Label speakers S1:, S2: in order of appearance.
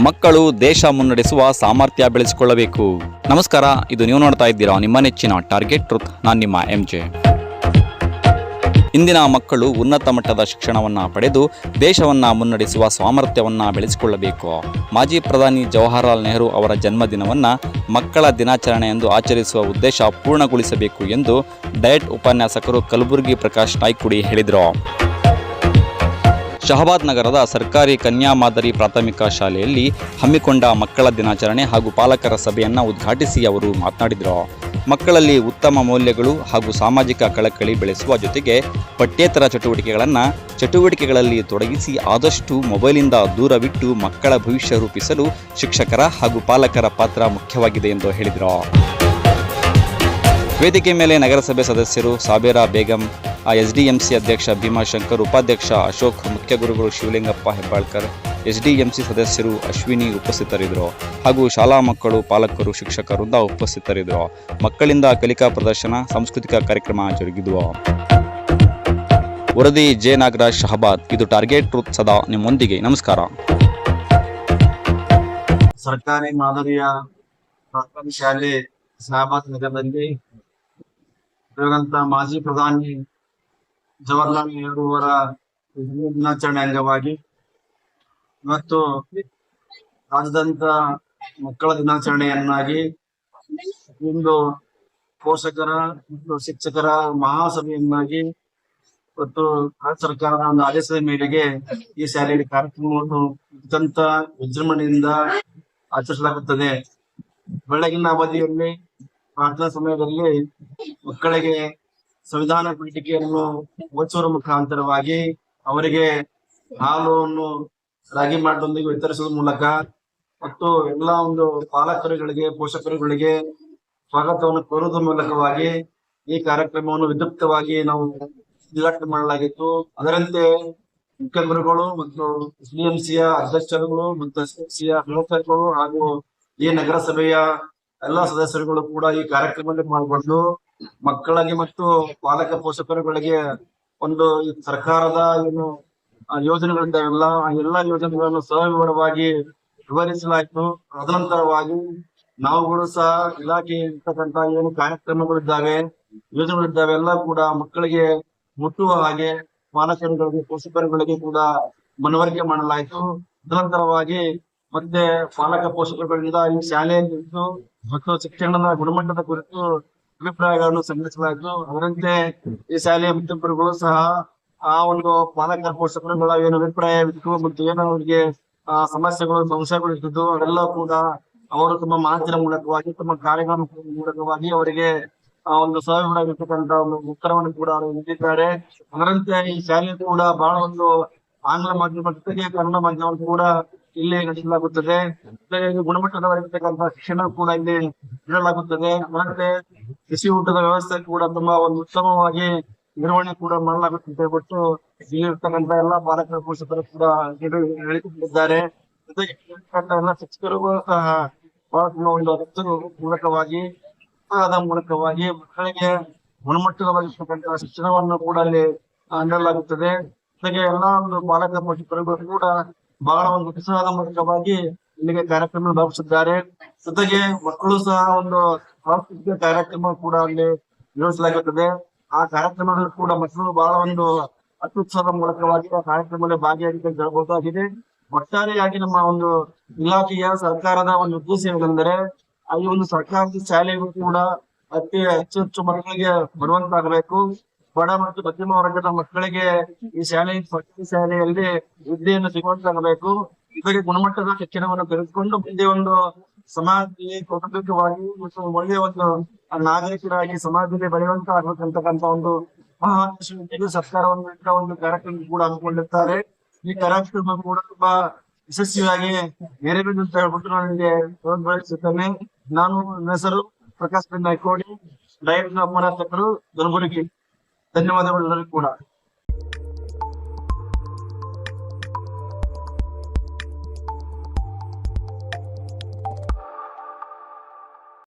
S1: ಮಕ್ಕಳು ದೇಶ ಮುನ್ನಡೆಸುವ ಸಾಮರ್ಥ್ಯ ಬೆಳೆಸಿಕೊಳ್ಳಬೇಕು. ನಮಸ್ಕಾರ, ಇದು ನೀವು ನೋಡ್ತಾ ಇದ್ದೀರಾ ನಿಮ್ಮ ನೆಚ್ಚಿನ ಟಾರ್ಗೆಟ್ ಟ್ರುತ್ ನಾನು ನಿಮ್ಮ ಎಂ ಜೆ ಇಂದಿನ ಮಕ್ಕಳು ಉನ್ನತ ಮಟ್ಟದ ಶಿಕ್ಷಣವನ್ನು ಪಡೆದು ದೇಶವನ್ನು ಮುನ್ನಡೆಸುವ ಸಾಮರ್ಥ್ಯವನ್ನು ಬೆಳೆಸಿಕೊಳ್ಳಬೇಕು. ಮಾಜಿ ಪ್ರಧಾನಿ ಜವಾಹರಲಾಲ್ ನೆಹರು ಅವರ ಜನ್ಮದಿನವನ್ನು ಮಕ್ಕಳ ದಿನಾಚರಣೆ ಎಂದು ಆಚರಿಸುವ ಉದ್ದೇಶ ಪೂರ್ಣಗೊಳಿಸಬೇಕು ಎಂದು ಡಯಟ್ ಉಪನ್ಯಾಸಕರು ಕಲಬುರಗಿ ಪ್ರಕಾಶ್ ನಾಯ್ಕುಡಿ ಹೇಳಿದರು. ಶಹಬಾದ್ ನಗರದ ಸರ್ಕಾರಿ ಕನ್ಯಾ ಮಾದರಿ ಪ್ರಾಥಮಿಕ ಶಾಲೆಯಲ್ಲಿ ಹಮ್ಮಿಕೊಂಡ ಮಕ್ಕಳ ದಿನಾಚರಣೆ ಹಾಗೂ ಪಾಲಕರ ಸಭೆಯನ್ನು ಉದ್ಘಾಟಿಸಿ ಅವರು ಮಾತನಾಡಿದರು. ಮಕ್ಕಳಲ್ಲಿ ಉತ್ತಮ ಮೌಲ್ಯಗಳು ಹಾಗೂ ಸಾಮಾಜಿಕ ಕಳಕಳಿ ಬೆಳೆಸುವ ಜೊತೆಗೆ ಪಠ್ಯೇತರ ಚಟುವಟಿಕೆಗಳನ್ನು ಚಟುವಟಿಕೆಗಳಲ್ಲಿ ತೊಡಗಿಸಿ ಆದಷ್ಟು ಮೊಬೈಲಿಂದ ದೂರವಿಟ್ಟು ಮಕ್ಕಳ ಭವಿಷ್ಯ ರೂಪಿಸಲು ಶಿಕ್ಷಕರ ಹಾಗೂ ಪಾಲಕರ ಪಾತ್ರ ಮುಖ್ಯವಾಗಿದೆ ಎಂದು ಹೇಳಿದರು. ವೇದಿಕೆ ಮೇಲೆ ನಗರಸಭೆ ಸದಸ್ಯರು ಸಾಬೇರಾ ಬೇಗಂ ಎಸ್ಡಿಎಂಸಿ ಅಧ್ಯಕ್ಷ ಭೀಮಾಶಂಕರ್, ಉಪಾಧ್ಯಕ್ಷ ಅಶೋಕ್, ಮುಖ್ಯ ಗುರುಗಳು ಶಿವಲಿಂಗಪ್ಪ ಹೆಬ್ಬಾಳ್ಕರ್, ಎಸ್ಡಿಎಂಸಿ ಸದಸ್ಯರು ಅಶ್ವಿನಿ ಉಪಸ್ಥಿತರಿದ್ದರು ಹಾಗೂ ಶಾಲಾ ಮಕ್ಕಳು, ಪಾಲಕರು ಶಿಕ್ಷಕರಿಂದ ಉಪಸ್ಥಿತರಿದ್ದರು. ಮಕ್ಕಳಿಂದ ಕಲಿಕಾ ಪ್ರದರ್ಶನ, ಸಾಂಸ್ಕೃತಿಕ ಕಾರ್ಯಕ್ರಮ ಜರುಗಿದವು. ವರದಿ ಜೆ. ನಾಗರಾಜ್ ಶಹಬಾದ್. ಇದು ಟಾರ್ಗೆಟ್ ಟ್ರೂತ್ ಸದಾ ನಿಮ್ಮೊಂದಿಗೆ. ನಮಸ್ಕಾರ.
S2: ಸರ್ಕಾರಿ ಮಾದರಿಯ ಶಾಲೆ ನಗರದಲ್ಲಿ ಇರುವಂತ ಮಾಜಿ ಪ್ರಧಾನಿ ಜವಾಹರ್ಲಾಲ್ ನೆಹರು ಅವರ ದಿನಾಚರಣೆ ಅಂಗವಾಗಿ ಮತ್ತು ರಾಜ್ಯದಂತ ಮಕ್ಕಳ ದಿನಾಚರಣೆಯನ್ನಾಗಿ ಇಂದು ಪೋಷಕರ ಮತ್ತು ಶಿಕ್ಷಕರ ಮಹಾಸಭೆಯನ್ನಾಗಿ ಮತ್ತು ರಾಜ್ಯ ಸರ್ಕಾರದ ಒಂದು ಆದೇಶದ ಮೇರೆಗೆ ಈ ಶಾಲೆಯಲ್ಲಿ ಕಾರ್ಯಕ್ರಮವನ್ನು ಅತ್ಯಂತ ವಿಜೃಂಭಣೆಯಿಂದ ಆಚರಿಸಲಾಗುತ್ತದೆ. ಬೆಳಗಿನ ಅವಧಿಯಲ್ಲಿ ಪ್ರಾರ್ಥನಾ ಸಮಯದಲ್ಲಿ ಮಕ್ಕಳಿಗೆ ಸಂವಿಧಾನ ಪೀಠಿಕೆಯನ್ನು ಓದಿಸುವ ಮುಖಾಂತರವಾಗಿ ಅವರಿಗೆ ಹಾಲನ್ನು ರಾಗಿ ಮಾಡದೊಂದಿಗೆ ವಿತರಿಸುವ ಮೂಲಕ ಮತ್ತು ಎಲ್ಲ ಒಂದು ಪಾಲಕರುಗಳಿಗೆ, ಪೋಷಕರುಗಳಿಗೆ ಸ್ವಾಗತವನ್ನು ಕೋರುವುದರ ಮೂಲಕವಾಗಿ ಈ ಕಾರ್ಯಕ್ರಮವನ್ನು ವಿದ್ಯುಕ್ತವಾಗಿ ನಾವು ಉದ್ಘಾಟನೆ ಮಾಡಲಾಗಿತ್ತು. ಅದರಂತೆ ಮುಖ್ಯಮಂತ್ರಿಗಳು ಮತ್ತು ಡಿಎಂಸಿಯ ಅಧ್ಯಕ್ಷರುಗಳು ಮತ್ತು ಸಿಯ ಸದಸ್ಯರುಗಳು ಹಾಗೂ ಈ ನಗರಸಭೆಯ ಎಲ್ಲಾ ಸದಸ್ಯರುಗಳು ಕೂಡ ಈ ಕಾರ್ಯಕ್ರಮದಲ್ಲಿ ಪಾಲ್ಗೊಂಡು ಮಕ್ಕಳಿಗೆ ಮತ್ತು ಪಾಲಕ ಪೋಷಕರುಗಳಿಗೆ ಒಂದು ಸರ್ಕಾರದ ಏನು ಯೋಜನೆಗಳಿಂದ ಆ, ಎಲ್ಲಾ ಯೋಜನೆಗಳನ್ನು ಸವಿವರವಾಗಿ ವಿವರಿಸಲಾಯಿತು. ತದನಂತರವಾಗಿ ನಾವುಗಳು ಸಹ ಇಲಾಖೆ ಇರ್ತಕ್ಕಂತ ಏನು ಕಾರ್ಯಕ್ರಮಗಳಿದ್ದಾವೆ ಯೋಜನೆಗಳಿದ್ದಾವೆ, ಎಲ್ಲ ಕೂಡ ಮಕ್ಕಳಿಗೆ ಮುಟ್ಟುವ ಹಾಗೆ ಪಾಲಕರುಗಳಿಗೆ ಪೋಷಕರುಗಳಿಗೆ ಕೂಡ ಮನವರಿಕೆ ಮಾಡಲಾಯಿತು. ತದನಂತರವಾಗಿ ಮತ್ತೆ ಪಾಲಕ ಪೋಷಕರುಗಳಿಂದ ಈ ಶಾಲೆಯಲ್ಲಿ ಮತ್ತು ಶಿಕ್ಷಣದ ಗುಣಮಟ್ಟದ ಕುರಿತು ಅಭಿಪ್ರಾಯಗಳನ್ನು ಸಂಗ್ರಹಿಸಲಾಯಿತು. ಅದರಂತೆ ಈ ಶಾಲೆಯ ಮುಖ್ಯಪರುಗಳು ಸಹ ಆ ಒಂದು ಪಾಲಕರ ಪೋಷಕರುಗಳ ಏನು ಅಭಿಪ್ರಾಯ ಇತ್ತು ಮತ್ತು ಏನು ಅವರಿಗೆ ಸಮಸ್ಯೆಗಳು, ಸಂಶಯಗಳು ಇರ್ತಿದ್ದು ಅವೆಲ್ಲ ಕೂಡ ಅವರು ತಮ್ಮ ಮಾತಿನ ಮೂಲಕವಾಗಿ, ತಮ್ಮ ಕಾರ್ಯಗಳ ಮೂಲಕವಾಗಿ ಅವರಿಗೆ, ಆ, ಒಂದು ಸಹವಿಡಾಗಿರ್ತಕ್ಕಂತ ಒಂದು ಉತ್ತರವನ್ನು ಕೂಡ ಅವರು ನೀಡಿದ್ದಾರೆ. ಅದರಂತೆ ಈ ಶಾಲೆ ಕೂಡ ಬಹಳ ಒಂದು ಆಂಗ್ಲ ಮಾಧ್ಯಮ ಜೊತೆಗೆ ಕನ್ನಡ ಮಾಧ್ಯಮ ಕೂಡ ಇಲ್ಲಿ ನಡೆಸಲಾಗುತ್ತದೆ ಗುಣಮಟ್ಟದ ಇದು ಗುಣಮಟ್ಟದವಾಗಿರ್ತಕ್ಕಂಥ ಶಿಕ್ಷಣ ಕೂಡ ಇಲ್ಲಿ ನೀಡಲಾಗುತ್ತದೆ ಮತ್ತೆ ಬಿಸಿ ಊಟದ ವ್ಯವಸ್ಥೆ ಕೂಡ ತುಂಬಾ ಒಂದು ಉತ್ತಮವಾಗಿ ನಿರ್ವಹಣೆ ಕೂಡ ಮಾಡಲಾಗುತ್ತದೆ ಬಿಟ್ಟು ಇಲ್ಲಿರ್ತಕ್ಕಂಥ ಎಲ್ಲಾ ಪಾಲಕರ ಪೋಷಕರು ಕೂಡ ಹೇಳಿ- ಹೇಳಿಕೊಂಡಿದ್ದಾರೆ. ಜೊತೆಗೆ ಶಿಕ್ಷಕರು ಸಹ ಬಹಳ ಒಂದು ಮೂಲಕವಾಗಿ ಮೂಲಕವಾಗಿ ಮಕ್ಕಳಿಗೆ ಗುಣಮಟ್ಟದವಾಗಿರ್ತಕ್ಕಂಥ ಶಿಕ್ಷಣವನ್ನು ಕೂಡ ಅಲ್ಲಿ ನೀಡಲಾಗುತ್ತದೆ. ಜೊತೆಗೆ ಎಲ್ಲಾ ಒಂದು ಪಾಲಕ ಪೋಷಕರು ಕೂಡ ಬಹಳ ಒಂದು ಉತ್ಸಾಹದ ಮೂಲಕವಾಗಿ ಇಲ್ಲಿಗೆ ಕಾರ್ಯಕ್ರಮ ಭಾವಿಸಿದ್ದಾರೆ ಜೊತೆಗೆ ಮಕ್ಕಳು ಸಹ ಒಂದು ಸಾಂಸ್ಕೃತಿಕ ಕಾರ್ಯಕ್ರಮ ಕೂಡ ಅಲ್ಲಿ ನಿರ್ವಹಿಸಲಾಗುತ್ತದೆ ಆ ಕಾರ್ಯಕ್ರಮದಲ್ಲಿ ಕೂಡ ಮಕ್ಕಳು ಬಹಳ ಒಂದು ಅತ್ಯುತ್ಸಾಹದ ಮೂಲಕವಾಗಿ ಆ ಕಾರ್ಯಕ್ರಮದಲ್ಲಿ ಭಾಗಿಯಾಗಿದೆ ಹೇಳಬಹುದಾಗಿದೆ ಒಟ್ಟಾರೆಯಾಗಿ ನಮ್ಮ ಒಂದು ಇಲಾಖೆಯ ಸರ್ಕಾರದ ಒಂದು ಉದ್ದೇಶ ಏನೆಂದರೆ, ಅಲ್ಲಿ ಒಂದು ಸರ್ಕಾರದ ಶಾಲೆಗಳು ಕೂಡ ಅತಿ ಹೆಚ್ಚು ಹೆಚ್ಚು ಮಕ್ಕಳಿಗೆ ಬರುವಂತಾಗಬೇಕು. ಬಡ ಮತ್ತು ಮಧ್ಯಮ ವರ್ಗದ ಮಕ್ಕಳಿಗೆ ಈ ಶಾಲೆ ಸರ್ಕಾರಿ ಶಾಲೆಯಲ್ಲಿ ವಿದ್ಯೆಯನ್ನು ಸಿಗುವಂತಾಗಬೇಕು ಇವರಿಗೆ ಗುಣಮಟ್ಟದ ಶಿಕ್ಷಣವನ್ನು ತೆಗೆದುಕೊಂಡು ಮುಂದೆ ಒಂದು ಸಮಾಜದಲ್ಲಿ ಕೌಟುಂಬಿಕವಾಗಿ ಮತ್ತು ಒಳ್ಳೆಯ ಒಂದು ನಾಗರಿಕರಾಗಿ ಸಮಾಜದಲ್ಲಿ ಬೆಳೆಯುವಂತ ಆಗ್ಬೇಕಂತಕ್ಕಂತ ಒಂದು ಮಹಾ ಉದ್ದೇಶದೊಂದಿಗೆ ಸರ್ಕಾರವನ್ನು ಒಂದು ಕಾರ್ಯಕ್ರಮ ಕೂಡ ಹಮ್ಮಿಕೊಂಡಿರ್ತಾರೆ ಈ ಕಾರ್ಯಕ್ರಮ ಕೂಡ ತುಂಬಾ ಯಶಸ್ವಿಯಾಗಿ ನೆರವೇರಿದೆ ಅಂತ ಹೇಳ್ಬಿಟ್ಟು ನನಗೆ ಬೆಳೆಸುತ್ತೇನೆ ನಾನು ಹೆಸರು ಪ್ರಕಾಶ್ ಬೆನ್ ನಾಯ್ಕೋಡಿ ಡೈರೆಕ್ಟರ್ ಅಮರಾಧಕರು ಕಲಬುರಗಿ ధన్యవాదములు కూడా